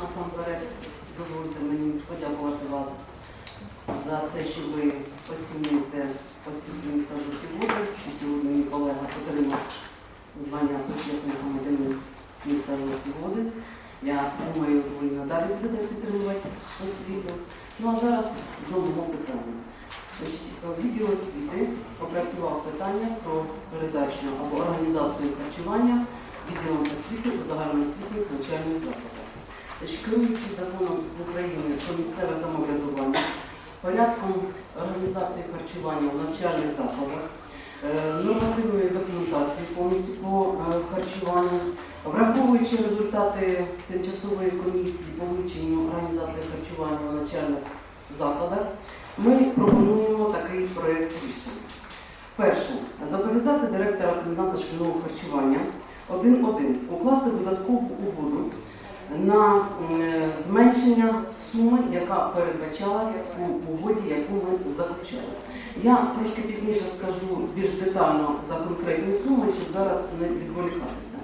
Насамперед, дозвольте мені подякувати вас за те, що ви оцінюєте освіту міста Жовті Води, що сьогодні мій колега отримав звання почесний громадянин міста Жовті Води. Я думаю, ви надалі будете підтримувати освіту. Ну а зараз знову питання. Значить, в відділ освіти опрацював питання про передачу або організацію харчування відділом освіти у загальноосвітніх навчальних закладах. Значить, керуючись законом України про місцеве самоврядування, порядком організації харчування в навчальних закладах, е, нормативною документацією повністю по е, харчуванню, враховуючи результати тимчасової комісії по вивченню організації харчування в навчальних закладах, ми пропонуємо такий проєкт рішення. Перше, зобов'язати директора коменданта шкільного харчування 1.1 укласти додаткову угоду на е, зменшення суми, яка передбачалась у угоді, яку ми заключали. Я трошки пізніше скажу більш детально за конкретні суми, щоб зараз не відволікатися.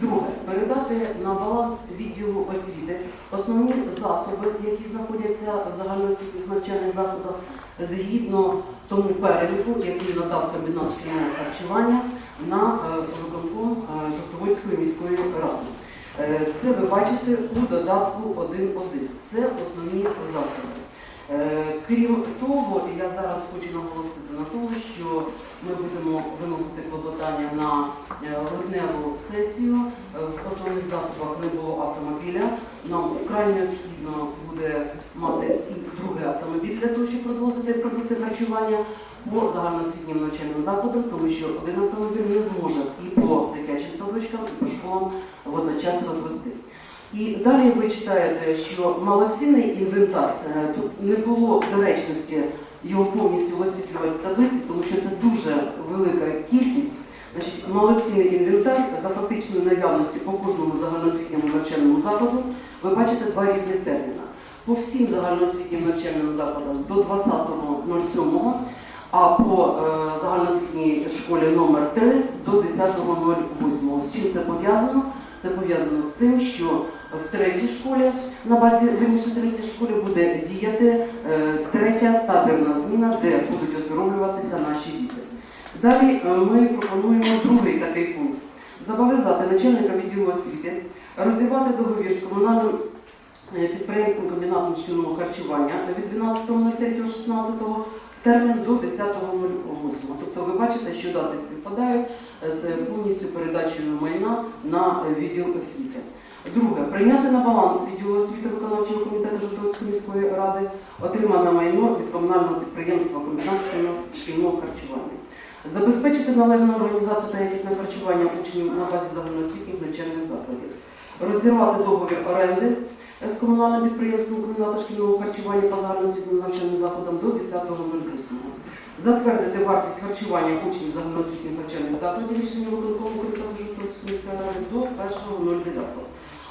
Друге, передати на баланс відділу освіти основні засоби, які знаходяться в загальноосвітніх навчальних закладах, згідно тому переліку, який надав комбінат шкільного харчування на е, виконком е, Жовтоводської міської ради. Е, Це ви бачите у додатку 1.1. Це основні засоби. Е, Крім того, я зараз хочу наголосити на тому, що ми будемо виносити клопотання на е, липневу сесію. В основних засобах не було автомобіля. Нам вкрай необхідно буде мати і другий автомобіль для того, щоб розвозити продукти харчування по загальноосвітнім навчальним закладам, тому що один автомобіль не зможе і по дитячим садочкам, і по школам водночас розвести. І далі ви читаєте, що малоцінний інвентар, е, тут не було доречності його повністю висвітлювати в таблиці, тому що це дуже велика кількість. Значить, малоцінний інвентар за фактичної наявності по кожному загальноосвітньому навчальному закладу ви бачите два різних терміни. По всім загальноосвітнім навчальним закладам до 20.07, а по е, загальноосвітній школі номер 3 до 10.08. З чим це пов'язано? Це пов'язано з тим, що в третій школі, на базі вірніше третій школі буде діяти е, третя табірна зміна, де будуть оздоровлюватися наші діти. Далі е, ми пропонуємо другий такий пункт. Зобов'язати начальника відділу освіти розірвати договір з комунальним підприємством комбінатом шкільного харчування від 12.03.16 в термін до 10.08. Тобто ви бачите, що дати співпадають з повністю передачею майна на відділ освіти. Друге, прийняти на баланс відділу освіти виконавчого комітету Житомирської міської ради отримане майно від комунального підприємства комбінат шкільного, шкільного харчування. Забезпечити належну організацію та якісне харчування учнів на базі загальноосвітніх навчальних закладів. Розірвати договір оренди з комунальним підприємством комбіната шкільного харчування по загальноосвітнім навчальним закладам до 10.08. Затвердити вартість харчування учнів загальноосвітніх навчальних закладів рішення виконкому комітету Житомирської міської ради до 1.09.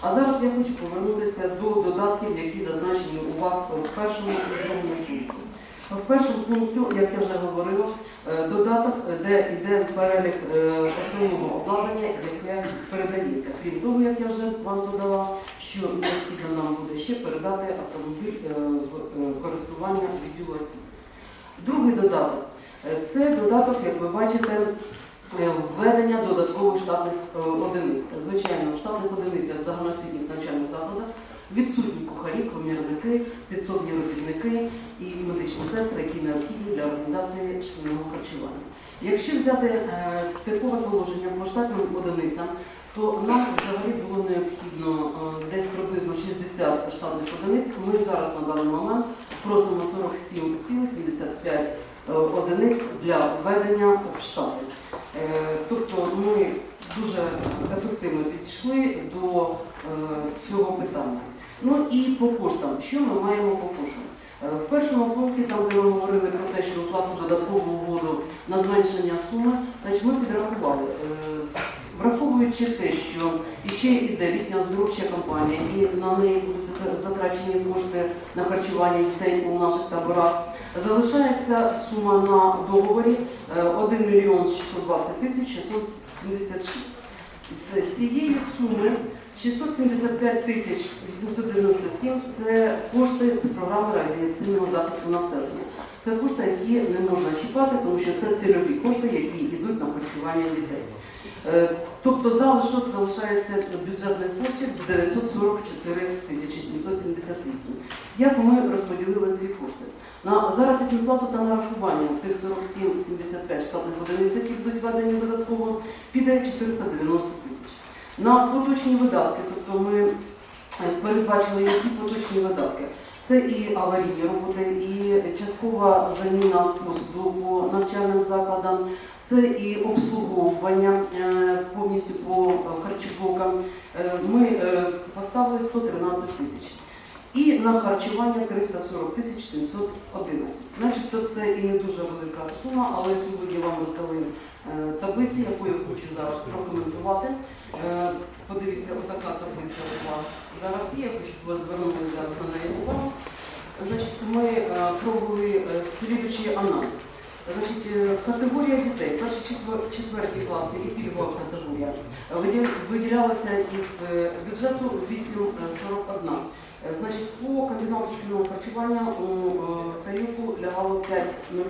А зараз я хочу повернутися до додатків, які зазначені у вас в першому і пункті. В першому пункті, як я вже говорила, е, додаток, де йде перелік е, основного обладнання, яке передається. Крім того, як я вже вам додала, що ще передати автомобіль е, в е, користування відділу освіти. Другий додаток е, це додаток, як ви бачите, введення додаткових штатних одиниць. Звичайно, в штатних одиницях в загальноосвітніх навчальних закладах відсутні кухарі, комірники, підсобні робітники і медичні сестри, які необхідні для організації шкільного харчування. Якщо взяти типове положення по штатним одиницям, то нам взагалі було необхідно е, десь приблизно 60 штатних одиниць. Ми зараз на даний момент просимо 47,75 е, одиниць для введення в штати. Е, Тобто ми дуже ефективно підійшли до цього питання. Ну і по коштам. Що ми маємо по коштам? В першому пункті, там де ми говорили про те, що укласти додаткову угоду на зменшення суми, значить ми підрахували, е, враховуючи що іще йде літня оздоровча кампанія, і на неї будуть затрачені кошти на харчування дітей у наших таборах, залишається сума на договорі е, 1 мільйон 620 тисяч 676. З цієї суми 675 тисяч 897 – це кошти з програми радіаційного захисту населення. Це кошти, які не можна чіпати, тому що це цільові кошти, які йдуть на харчування дітей. Е, Тобто залишок залишається бюджетних коштів 944 тисячі 778. Як ми розподілили ці кошти? На заробітну плату та нарахування тих 47,75 штатних одиниць, які будуть введені додатково, піде 490 тисяч. На поточні видатки, тобто ми е, передбачили, які поточні видатки. Це і аварійні роботи, і часткова заміна посту по навчальним закладам, це і обслуговування е, повністю по харчоблокам. Е, Ми е, поставили 113 тисяч. І на харчування 340 тисяч 711. Значить, то це і не дуже велика сума, але сьогодні вам роздали таблиці, яку я хочу зараз прокоментувати. Е, Подивіться, отака таблиця у вас зараз є. Я хочу, щоб ви звернули зараз на неї увагу. Значить, ми е, провели е, слідуючий аналіз. Значить, категорія дітей, перші четверті класи і пільгова категорія виділялася із бюджету 8,41. Е, Значить, по комбінату шкільного харчування у тарілку лягало 5,05,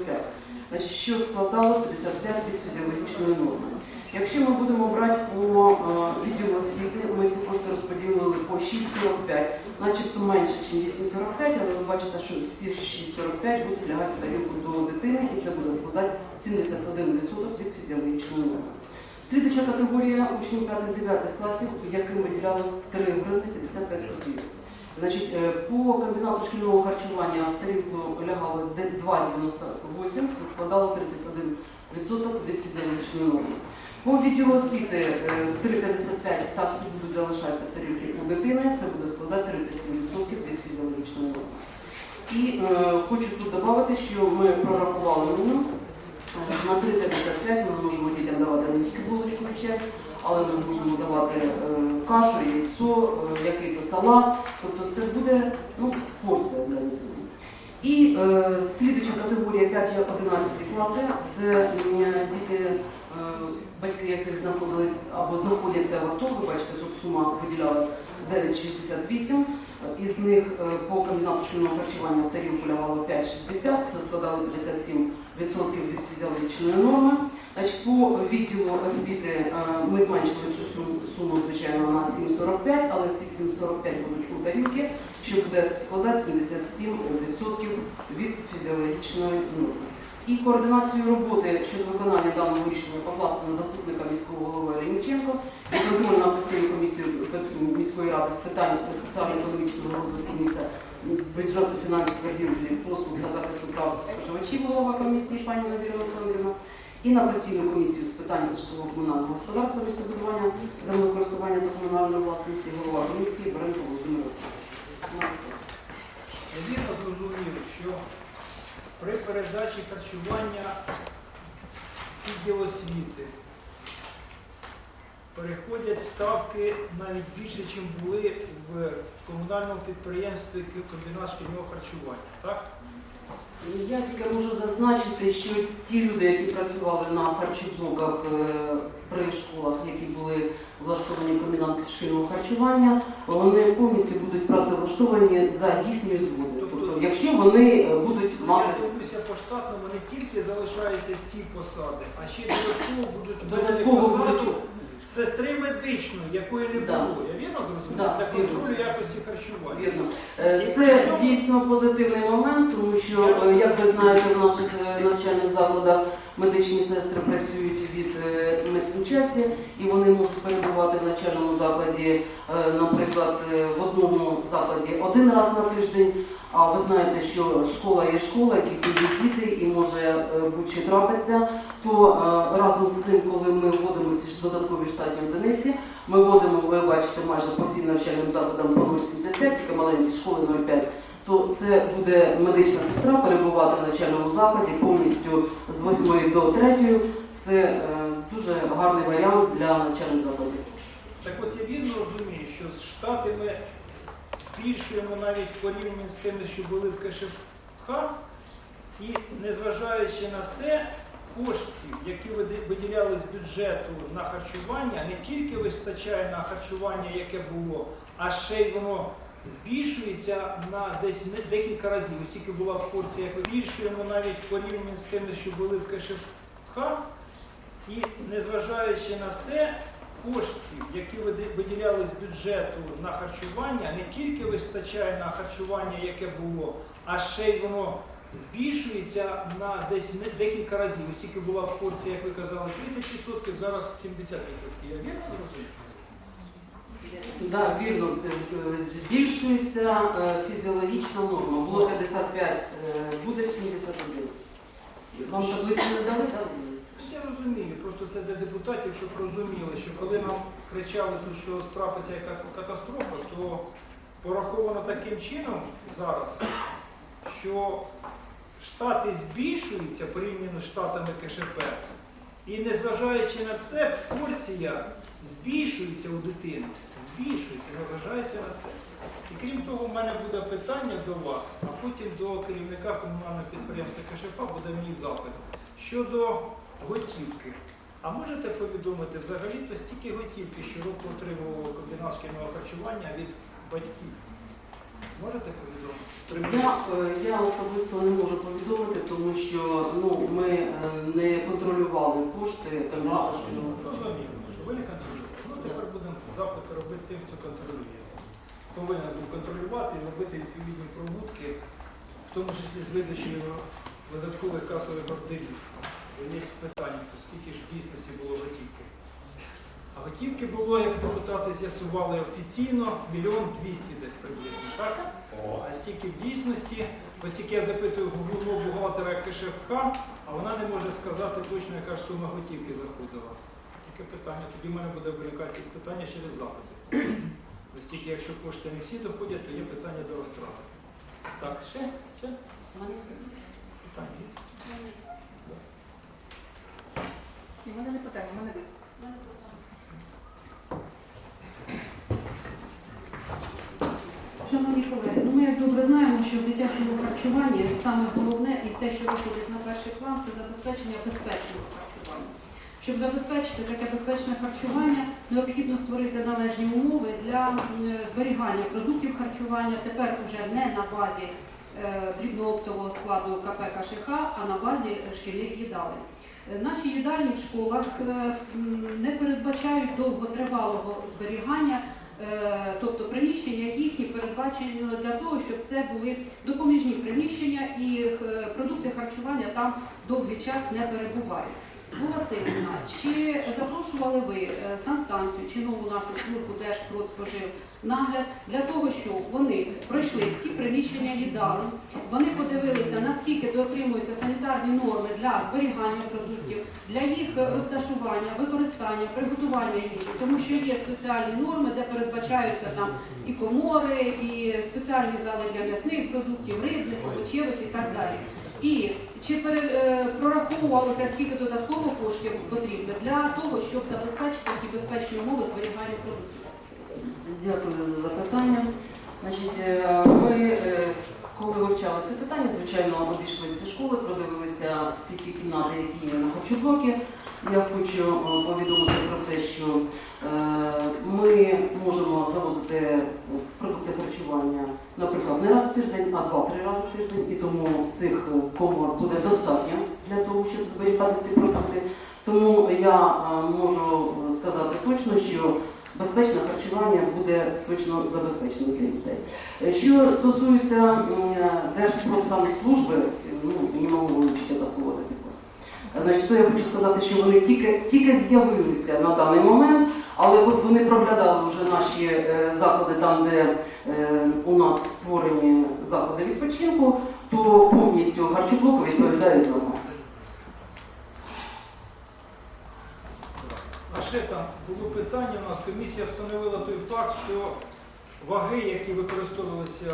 значить, що складало 55 від фізіологічної норми. Якщо ми будемо брати по е, відділу освіти, ми ці кошти розподілили по 6,45, начебто менше, ніж 8,45, але ви бачите, що всі 6,45 будуть лягати в тарілку до дитини, і це буде складати 71% від фізіологічної норми. Слідуюча категорія учнів 5-9 класів, яким виділялось 3 гривні 55 копійок. Значить, е, по комбінату шкільного харчування в тарілку лягало 2,98, це складало 31% від фізіологічної норми. По відділу освіти е, 3,55 так і будуть залишатися тарілки у дитини, це буде складати 37% від фізіологічної норми. І е, хочу тут додати, що ми прорахували меню. Е, На 3,55 ми зможемо дітям давати не тільки булочку чай, але ми зможемо давати е, кашу, яйцо, е, який-то салат. Тобто це буде ну, порція для дитини. І е, слідуюча категорія 5-11 класи це діти, е, батьки яких знаходились або знаходяться в АТО. Ви бачите, тут сума виділялась 9,68. Із них е, по комбінату шкільного харчування в тарілку лягало 5,60, це складало 57% від фізіологічної норми. По відділу освіти е, ми зменшили цю суму, суму, звичайно, на 7,45, але ці 7,45 будуть у тарілки, що буде складати 77% від фізіологічної норми. І координацію роботи щодо виконання даного рішення покласти на заступника міського голови Рінченко і на постійну комісію міської ради з питань соціально-економічного розвитку міста, бюджету фінансів торгівлі, послуг та захисту прав споживачів голова комісії пані Навіра Олександрівна. І на постійну комісію з питань житлово-комунального господарства, містобудування, землекористування та комунальної власності голова комісії Баренко Володимир Васильович. Все. Вірно зрозуміли, що при передачі харчування відділ освіти переходять ставки навіть більше, ніж були в комунальному підприємстві комбінат шкільного харчування. Так? Я тільки можу зазначити, що ті люди, які працювали на харчоблоках е, при школах, які були влаштовані в комбінат шкільного харчування, вони повністю будуть працевлаштовані за їхньою згодою. Тобто, якщо вони е, будуть мати дивлюся по штатному, не тільки залишаються ці посади, а ще й додатково будуть Додатково посаду будуть. сестри медичної, якої не Да. було. Я вірно зрозумів? Да, Для контролю якості харчування. Вірно. Е, Це дійсно позитивний момент, тому що, е, як ви знаєте, в наших е, навчальних закладах медичні сестри працюють від е, медсанчасті і вони можуть перебувати в навчальному закладі, е, наприклад, е, в одному закладі один раз на тиждень. А ви знаєте, що школа є школа, тут є діти, і може е, будь-що трапиться. То е, разом з тим, коли ми вводимо ці додаткові штатні одиниці, ми вводимо, ви бачите, майже по всім навчальним закладам по 0,75, тільки маленькі школи 0,5, то це буде медична сестра перебувати в навчальному закладі повністю з 8 до 3. Це е, дуже гарний варіант для навчальних закладів. Так от я вірно розумію, що з штати ми збільшуємо навіть порівняно з тими, що були в КШФ, і незважаючи на це, коштів, які виділяли з бюджету на харчування, не тільки вистачає на харчування, яке було, а ще й воно збільшується на десь декілька разів. Оскільки була порція, як збільшуємо навіть порівняно з тими, що були в КШФ, і незважаючи на це, коштів, які виділяли з бюджету на харчування, не тільки вистачає на харчування, яке було, а ще й воно збільшується на десь декілька разів. Оскільки була порція, як ви казали, 30%, зараз 70%. Я вірно розумію? Да, вірно, е, е, збільшується е, фізіологічна норма. Було 55, е, буде 71. Вам таблицю не дали, так? Я розумію, просто це для депутатів, щоб розуміли, що коли нам кричали що трапиться якась катастрофа, то пораховано таким чином зараз, що штати збільшуються порівняно з штатами КШП, і незважаючи на це, порція збільшується у дитини. Збільшується, незважаючи на це. І крім того, в мене буде питання до вас, а потім до керівника комунального підприємства КШП буде мій запит. Щодо готівки. А можете повідомити взагалі то стільки готівки щороку отримувало комбінат шкільного харчування від батьків? Можете повідомити? Я, е, я особисто не можу повідомити, тому що ну, ми е, не контролювали кошти комбіната шкільного харчування. Ви не контролюєте. Ну тепер будемо запит робити тим, хто контролює. Повинен був контролювати і робити відповідні пробутки, в тому числі з видачею додаткових касових ордерів. Бо є питання, то стільки ж в дійсності було готівки. А готівки було, як депутати з'ясували офіційно, мільйон двісті десь приблизно, так? А стільки в дійсності, оскільки я запитую головного бухгалтера КШФК, а вона не може сказати точно, яка ж сума готівки заходила. Таке питання. Тоді в мене буде виникати питання через запити. Оскільки якщо кошти не всі доходять, то є питання до розтрати. Так, ще? Ще? Питання є? Мене не питання, в мене виступ. Шановні колеги, ну ми як добре знаємо, що в дитячому харчуванні саме головне і те, що виходить на перший план, це забезпечення безпечного харчування. Щоб забезпечити таке безпечне харчування, необхідно створити належні умови для зберігання продуктів харчування, тепер уже не на базі дрібнооптового складу КП КШХ, а на базі е, шкільних їдалень. Е, Наші їдальні в школах е, не передбачають довготривалого зберігання Е, Тобто приміщення їхні передбачені для того, щоб це були допоміжні приміщення і е, продукти харчування там довгий час не перебувають. Васильівна, чи запрошували ви е, санстанцію чи нову нашу службу Держпродспожив нагляд для того, щоб вони пройшли всі приміщення їдалень, вони подивилися, наскільки дотримуються санітарні норми для зберігання продуктів, для їх е, розташування, використання, приготування їжі, тому що є спеціальні норми, де передбачаються там і комори, і спеціальні зали для м'ясних продуктів, рибних, овочевих і так далі. І чи е, прораховувалося, скільки додаткових коштів потрібно для того, щоб забезпечити такі безпечні умови зберігання продуктів? Дякую за запитання. Значить, е, ми, е, коли вивчали це питання, звичайно, обійшли всі школи, продивилися всі ті кімнати, які є на харчоблокі. Я хочу е, повідомити про те, що е, ми можемо завозити продукти харчування, наприклад, не раз в тиждень, а два-три рази в тиждень, і тому цих комор буде достатньо для того, щоб зберігати ці продукти. Тому я е, можу сказати точно, що безпечне харчування буде точно забезпечено для дітей. Е, Що стосується м, Держпродсанслужби, ну, не можу вивчити це слово до сих пор. Значить, то я хочу сказати, що вони тільки, тільки з'явилися на даний момент, але вони проглядали вже наші е, заклади там, де е, у нас створені заклади відпочинку, то повністю харчоблоки відповідають нормам. А ще там було питання у нас, комісія встановила той факт, що ваги, які використовувалися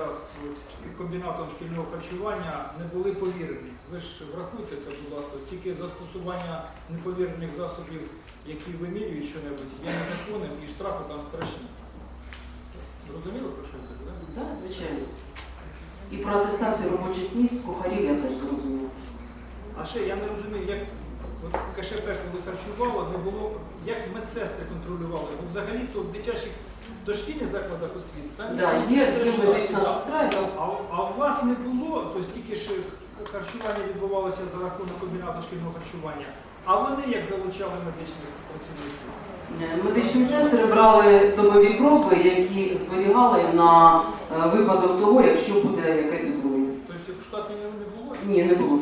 комбінатом шкільного харчування, не були повірені. Ви ж врахуйте це, будь ласка, тільки застосування неповірених засобів, які вимірюють що-небудь, є незаконним і штрафи там страшні. Зрозуміло, про що йде, так? Так, звичайно. І про атестацію робочих місць кухарів я теж зрозуміла. А ще я не розумію, як От КШП, коли харчувало, не було, як медсестри контролювали. Бо взагалі то в дитячих дошкільних закладах освіти там Да, є, медична сестра, яка А, а у вас не було, то стільки ж харчування відбувалося за рахунок комбінату шкільного харчування. А вони як залучали медичних працівників? Е, Медичні сестри брали добові проби, які зберігали на е, випадок того, якщо буде якесь отруєння. Тобто в штаті не було? Ні, не було.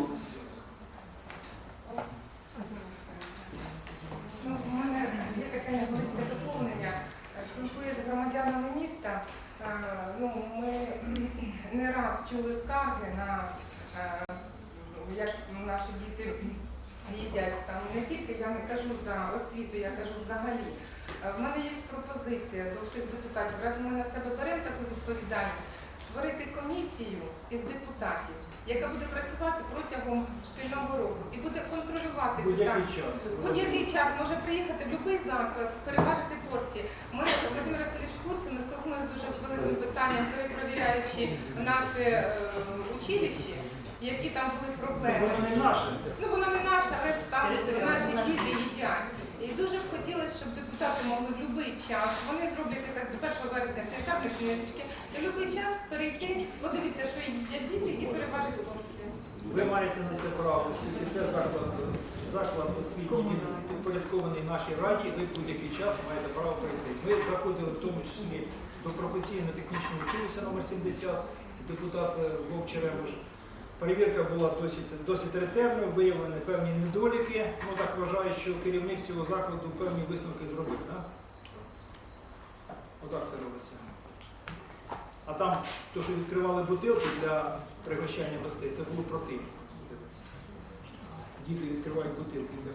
Ну, у мене є невеличке доповнення. Спілкуюся з громадянами міста. Е, Ну, ми не раз чули скарги на як наші діти їдять там. Не тільки я не кажу за освіту, я кажу взагалі. Е, В мене є пропозиція до всіх депутатів. Раз ми на себе беремо таку відповідальність, створити комісію із депутатів, яка буде працювати протягом шкільного року і буде контролювати Будь-який час. Будь-який час може приїхати будь-який заклад, переважити порції. Ми, Володимир Васильович, в курсі, ми стикнулися з дуже великим питанням, перепровіряючи наші е, училища, які там були проблеми. Воно не наше. Ну воно не наше, але ж там наші діти їдять. І дуже б хотілося, щоб депутати могли в будь-який час, вони зроблять якось до 1 вересня санітарні книжечки, і в будь-який час перейти, подивитися, що їдять діти, і переважити порції. Ви маєте на це право, оскільки це заклад, заклад освітній, він підпорядкований нашій раді, ви в будь-який час маєте право прийти. Ми заходили в тому числі до професійно-технічного училища номер 70, депутат е, Вовк Черемош. Перевірка була досить, досить ретельною, виявлені певні недоліки. Ну так вважаю, що керівник цього закладу певні висновки зробив. Да? Отак це робиться. А там, то, що відкривали бутилки для пригощання гостей, це було противно. Діти відкривають бутилки для.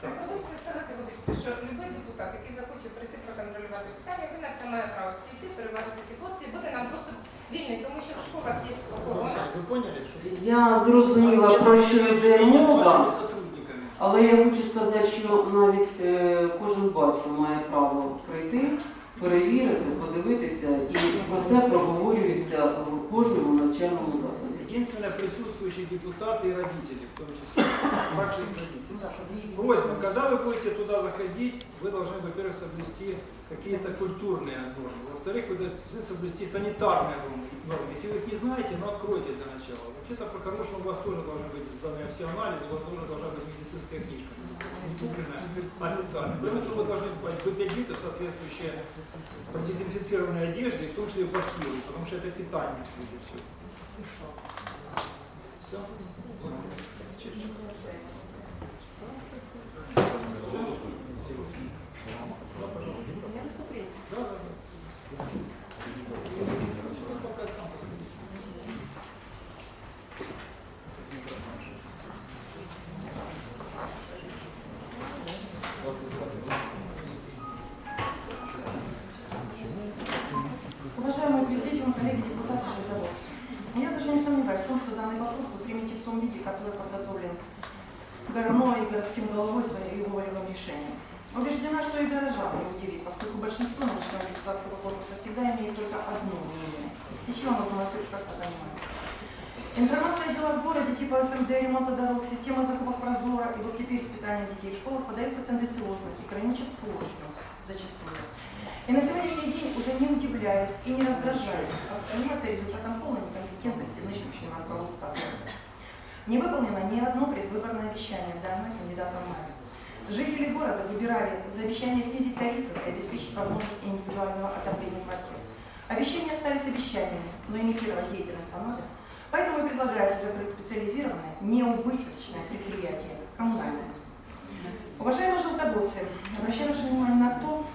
Тобто ви сказати, вибачте, що будь-який депутат, який захоче прийти проконтролювати питання, він на це має право прийти, переважити ті порції, буде нам просто вільний, тому що в школах є охорона. Ви поняли, що Я зрозуміла, про що йде з мова, вашими сотрудниками. але я хочу сказати, що навіть е, кожен батько має право прийти, перевірити, подивитися, і про це проговорюється в кожному навчальному закладі. Единственное, присутствующие депутаты и родители, в том числе, также и родители. Просьба, когда вы будете туда заходить, вы должны, во-первых, соблюсти какие-то культурные нормы. Во-вторых, вы должны соблюсти санитарные нормы. Если вы их не знаете, ну откройте для начала. Вообще-то, по-хорошему, у вас тоже должны быть сданы все анализы, у вас тоже должна быть медицинская книжка. Не купленная, а официально. Кроме того, вы должны быть одеты в соответствующие продезинфицированные одежды, в том числе в бахилы, потому что это питание будет все. Все? У меня выступление. Да, да, да. Ну, пока там постоит. Уважаемый президиум, коллеги депутаты Желтоводцы, я даже не сомневаюсь в том, что данный вопрос вы примете в том виде, который подготовлен Горно и городским головой своим его волевым решением. Убеждена, что и горожан не удивит, поскольку большинство нашего депутатского корпуса всегда имеет только одно мнение. И членов мы все прекрасно понимаем. Информация о делах в городе типа СМД, ремонта дорог, система закупок прозора и вот теперь испытания детей в школах подается тенденциозно и граничит с ложью зачастую. И на сегодняшний день уже не и не раздражает, а воспринимается результатом полной некомпетентности нынешнего руководства города. Не выполнено ни одно предвыборное обещание, данное кандидатом в мэры. Жители города выбирали за обещание снизить тарифы и обеспечить возможность индивидуального отопления квартир. Обещания остались обещаниями, но имитировать деятельность надо. Поэтому и предлагается закрыть специализированное, неубыточное предприятие, коммунальное. Уважаемые желтоводцы, обращаю ваше внимание на то,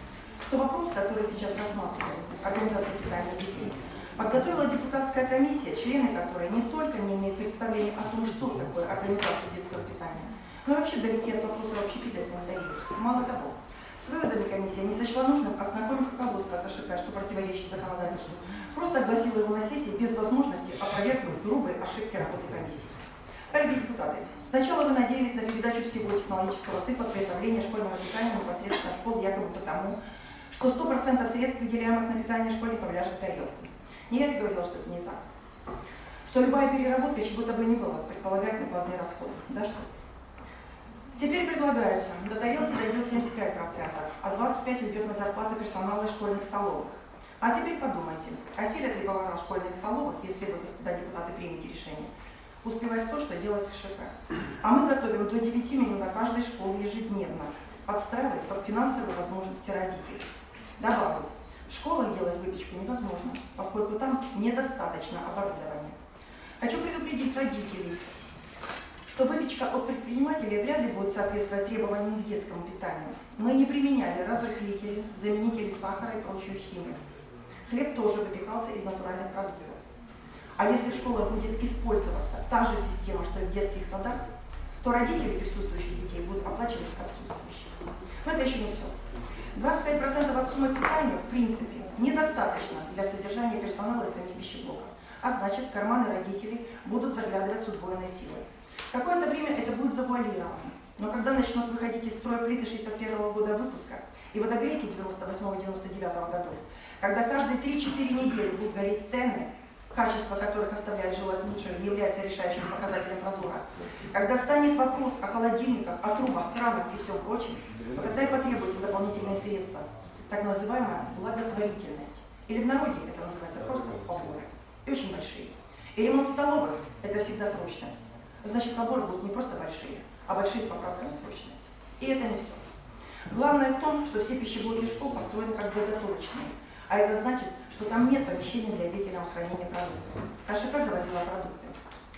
что вопрос, который сейчас рассматривается, организация питания детей, подготовила депутатская комиссия, члены которой не только не имеют представления о том, что такое организация детского питания, но и вообще далеки от вопроса общепита санитарии. Мало того, с выводами комиссия не сочла нужным ознакомить руководство от АШП, что противоречит законодательству, просто огласила его на сессии без возможности опровергнуть грубые ошибки работы комиссии. Коллеги депутаты, сначала вы надеялись на передачу всего технологического цикла приготовления школьного питания непосредственно в школ якобы потому, что 100% средств, выделяемых на питание школьников, ляжет в тарелку. Не я говорила, что это не так? Что любая переработка, чего то бы ни было, предполагает накладные расходы. Да что? Теперь предлагается, до тарелки дойдет 75%, а 25% уйдет на зарплату персонала школьных столовых. А теперь подумайте, осилят ли повара в школьных столовых, если вы, господа депутаты, примете решение, успевать то, что делает КШП. А мы готовим до 9 меню на каждой школе ежедневно, подстраиваясь под финансовые возможности родителей. Добавлю, в школах делать выпечку невозможно, поскольку там недостаточно оборудования. Хочу предупредить родителей, что выпечка от предпринимателей вряд ли будет соответствовать требованиям к детскому питанию. Мы не применяли разрыхлители, заменители сахара и прочую химию. Хлеб тоже выпекался из натуральных продуктов. А если в школах будет использоваться та же система, что и в детских садах, то родители присутствующих детей будут оплачивать отсутствующих. Но это еще не все. 25% от суммы питания, в принципе, недостаточно для содержания персонала и самих пищеблоков. А значит, карманы родителей будут заглядывать с удвоенной силой. Какое-то время это будет завуалировано. Но когда начнут выходить из строя плиты 61 года выпуска и водогрейки 98-99 годов, когда каждые 3-4 недели будут гореть тены, качество которых оставляет желать лучшего является решающим показателем прозора, когда станет вопрос о холодильниках, о трубах, кранах и всем прочем, то тогда и потребуются дополнительные средства, так называемая благотворительность. Или в народе это называется просто поборы. И очень большие. И ремонт столовых – это всегда срочность. Значит, поборы будут не просто большие, а большие с поправкой на срочность. И это не все. Главное в том, что все пищеблоки школ построены как заготовочные. А это значит, что там нет помещений для длительного хранения продуктов. КШП завозила продукты.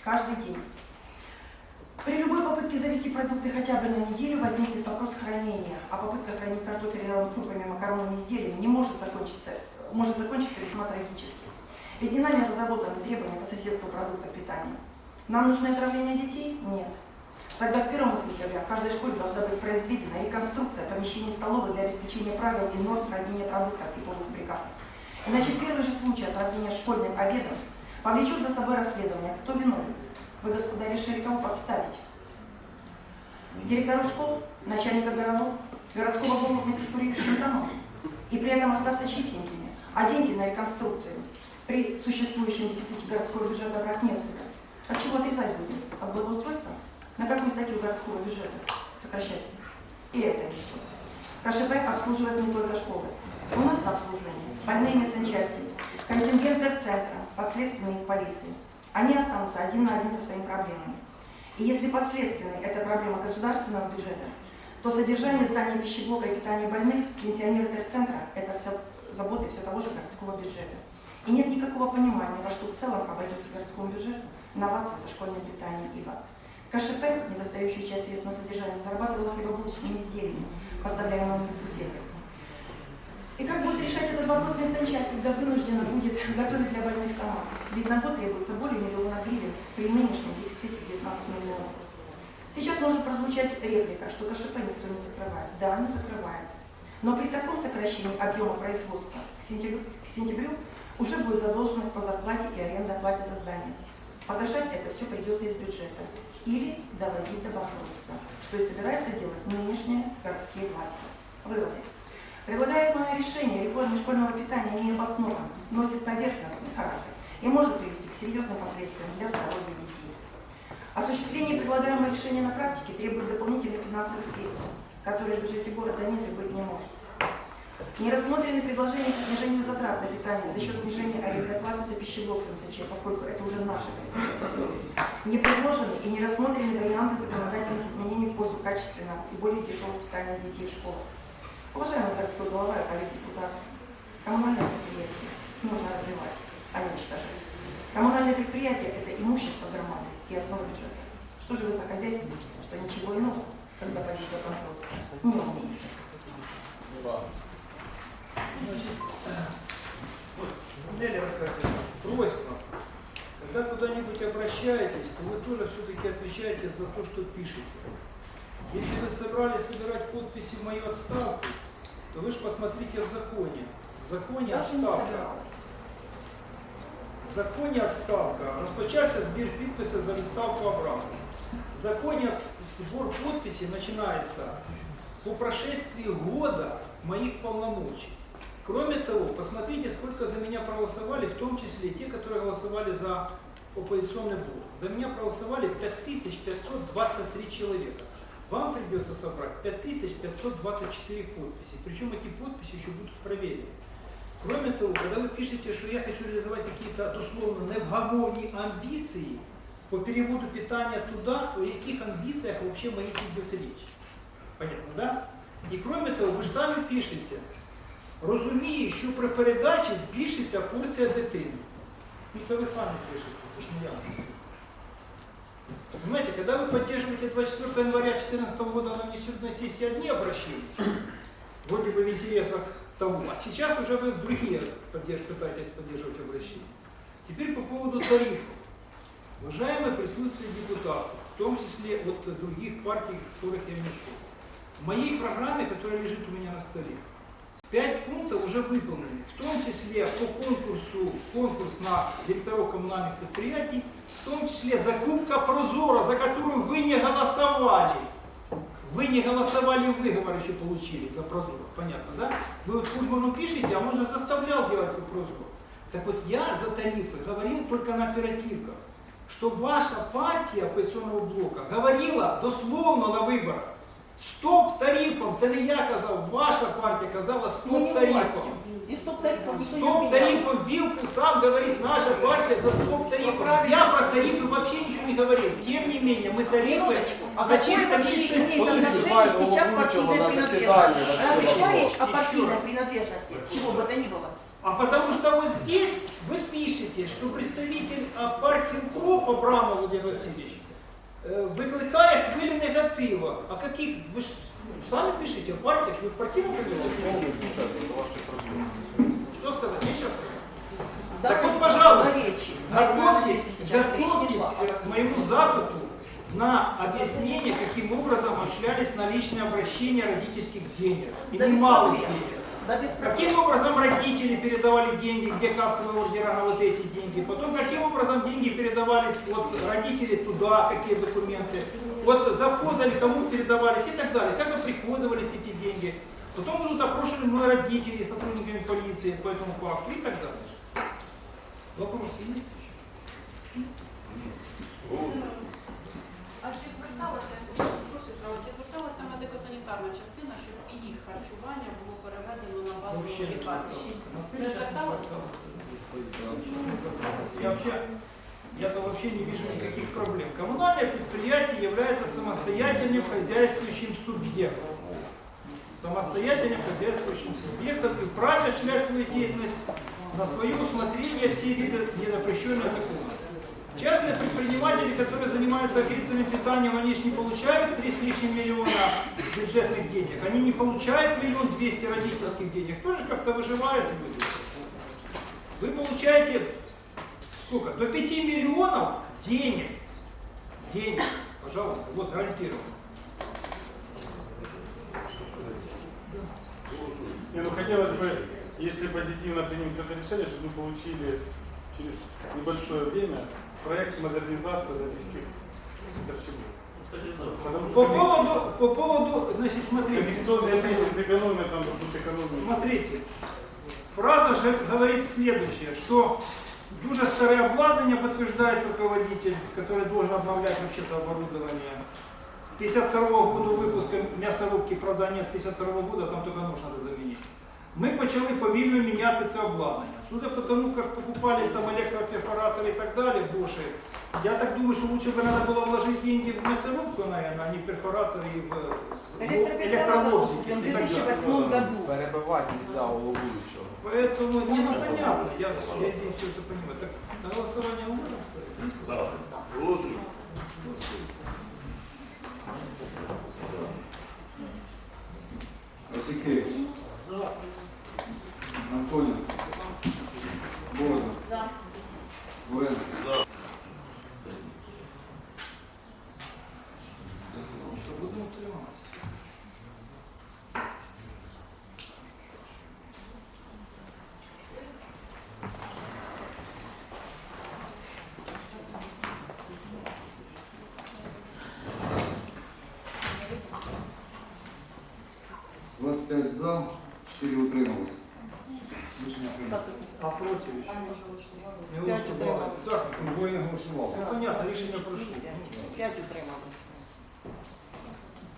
Каждый день. При любой попытке завести продукты хотя бы на неделю возникнет вопрос хранения, а попытка хранить картофель рядом с крупами и макаронными изделиями не может закончиться, может закончиться весьма трагически. Ведь не нами разработаны требования по соседству продуктов питания. Нам нужно отравление детей? Нет. Тогда к первому сентября в каждой школе должна быть произведена реконструкция помещений столовой для обеспечения правил и норм хранения продуктов и полуфабрикатов. Иначе первый же случай отравления школьным обедом повлечет за собой расследование, кто виновен. Вы, господа, решили кого подставить? Директору школ, начальника городов, городского дома вместе с курившим замом. И при этом остаться чистенькими, а деньги на реконструкцию при существующем дефиците городского бюджета брать некуда. От чего отрезать будем? От благоустройства? На какую статью городского бюджета сокращать? И это все. КШП обслуживает не только школы. У нас на обслуживании больные медсанчасти, контингент центра, последственные полиции. Они останутся один на один со своими проблемами. И если подследственной это проблема государственного бюджета, то содержание здания пищеблока и питание больных, пенсионеры центра – это все заботы все того же городского бюджета. И нет никакого понимания, во что в целом обойдется городскому бюджету новация со школьным питанием, ибо КШП, недостающую часть средств на содержание, зарабатывала хлебобулочными изделиями, поставляемыми Бузенковым. И как будет решать этот вопрос медсанчасть, когда вынуждена будет готовить для больных сама? Ведь на год требуется более миллиона гривен при нынешнем дефиците в 19 миллионов. Сейчас может прозвучать реплика, что КШП никто не закрывает. Да, не закрывает. Но при таком сокращении объема производства к сентябрю, к сентябрю уже будет задолженность по зарплате и аренда плате за здание. Погашать это все придется из бюджета или доводить до банкротства, что и собираются делать нынешние городские власти. Выводы. Предлагаемое решение реформы школьного питания не обосновано, носит поверхностный характер и может привести к серьезным последствиям для здоровья детей. Осуществление предлагаемого решения на практике требует дополнительных финансовых средств, которые в бюджете города нет и быть не может. Не рассмотрены предложения по снижению затрат на питание за счет снижения арендной платы за пищеблок МСЧ, поскольку это уже наши Не предложены и не рассмотрены варианты законодательных изменений в пользу качественного и более дешевого питания детей в школах. Уважаемый городской глава и коллеги депутаты, коммунальное предприятие нужно развивать, а не уничтожать. Коммунальное предприятие – это имущество громады и основа бюджета. Что же вы за хозяйство, что ничего иного, когда до банкротства, не умеете? Аркадьевна, просьба, когда куда-нибудь обращаетесь, то вы тоже все-таки отвечаете за то, что пишете. Если вы собрались собирать подписи в мою отставку, то вы же посмотрите в законе. В законе Даже не отставка. собиралась. В законі відставка розпочався збір підписів за відставку обратно. В законе отс- сбор подписей начинается по прошествии года моих полномочий. Кроме того, посмотрите, сколько за меня проголосовали, в том числе те, которые голосовали за оппозиционный блок. За меня проголосовали 5523 человека. вам придется собрать 5524 подписи. Причем эти подписи еще будут проверены. Кроме того, когда вы пишете, что я хочу реализовать какие-то условно невгамовні амбіції по переводу питания туда, о яких амбіціях вообще моих идет речь. Понятно, да? І кроме того, ви ж самі пишете, розумію, що при передачі збільшиться порція дитини. Ну це ви самі пишете, це ж не я. Понимаете, когда вы поддерживаете 24 января 2014 года на внесенной сессии одни обращения, вроде бы в интересах того, а сейчас уже вы другие поддерж- пытаетесь поддерживать обращения. Теперь по поводу тарифов. Уважаемое присутствие депутатов, в том числе от других партий, которых я не шел. В моей программе, которая лежит у меня на столе, пять пунктов уже выполнены, в том числе по конкурсу, конкурс на директоров коммунальных предприятий, в том числе закупка Прозора, за которую вы не голосовали. Вы не голосовали, выговор еще получили за Прозор, понятно, да? Вы вот Кужману пишете, а он же заставлял делать по Прозор. Так вот я за тарифы говорил только на оперативках, что ваша партия оппозиционного блока говорила дословно на выборах, стоп тарифам, це не я казав, ваша партия казала Мы стоп не тарифам. власти. И стоп тарифов никто не Стоп отменял. тарифам Вилкин сам говорит, наша партия за стоп Всё тарифов. правильно. Я про тарифы вообще ничего не говорил. Тем не менее, мы тарифы Минуточку. А на какое чистом вообще листе имеет снизили. отношение сейчас партийная на принадлежность? заседании Разве вообще шла речь о Еще партийной раз. принадлежности? Чего бы то ни было. А потому что вот здесь вы пишете, что представитель а, партии УКРОП Абрамов Владимир Васильевич э, викликає хвилю негатива. А каких? Вы ж сами пишете, в партиях, вы в партийном Что сказать? Нечего сказать. Так вот, пожалуйста, Готовьтесь, готовьтесь к моему запыту на объяснение, каким образом осуществлялись наличные обращения родительских денег. И Да немалых денег. Да без проблем. Каким образом родители передавали деньги, где кассовые ордера на вот эти деньги. Потом каким образом деньги передавались от родителей туда, какие документы. Вот завхоза или кому передавались и так далее. Как оприходовались эти деньги. Потом будут опрошены мной родители сотрудниками полиции по этому факту и так далее. Вопросы есть еще? Я вообще, я-то вообще не вижу никаких проблем. Коммунальное предприятие является самостоятельным хозяйствующим субъектом. Самостоятельным хозяйствующим субъектом и вправе осуществлять свою деятельность на свое усмотрение все виды незапрещенных законов. Частные предприниматели, которые занимаются общественным питанием, они же не получают 3 с лишним миллиона бюджетных денег. Они не получают миллион двести родительских денег. Тоже как-то выживают люди. Вы получаете сколько? До 5 миллионов денег. Денег. Пожалуйста, вот гарантированно. Не, ну хотелось бы, если позитивно примется это решение, чтобы мы получили через небольшое время проект модернизации вот этих всех. Потому По поводу, по поводу, значит, смотрите. коммуникационные печи с экономией, там будут экономии. Смотрите, фраза же говорит следующее, что дуже старое обладнание подтверждает руководитель, который должен обновлять вообще-то оборудование. 52 года выпуска мясорубки, правда, нет 52 года, там только нож надо заменить. Ми почали повільно міняти це обладнання. Судя по тому, як покупались там електроперфоратори і так далі, боши, я так думаю, що лучше бы надо было вложить деньги в мясорубку, наверное, а не перфораторы и в Электроперфоратор был куплен в 2008 году. Перебивати нельзя головуючого. Поэтому не ну, понятно, я, я здесь все это понимаю. Так на голосование мы можем ставить? Осикеев. Антонин. 不不用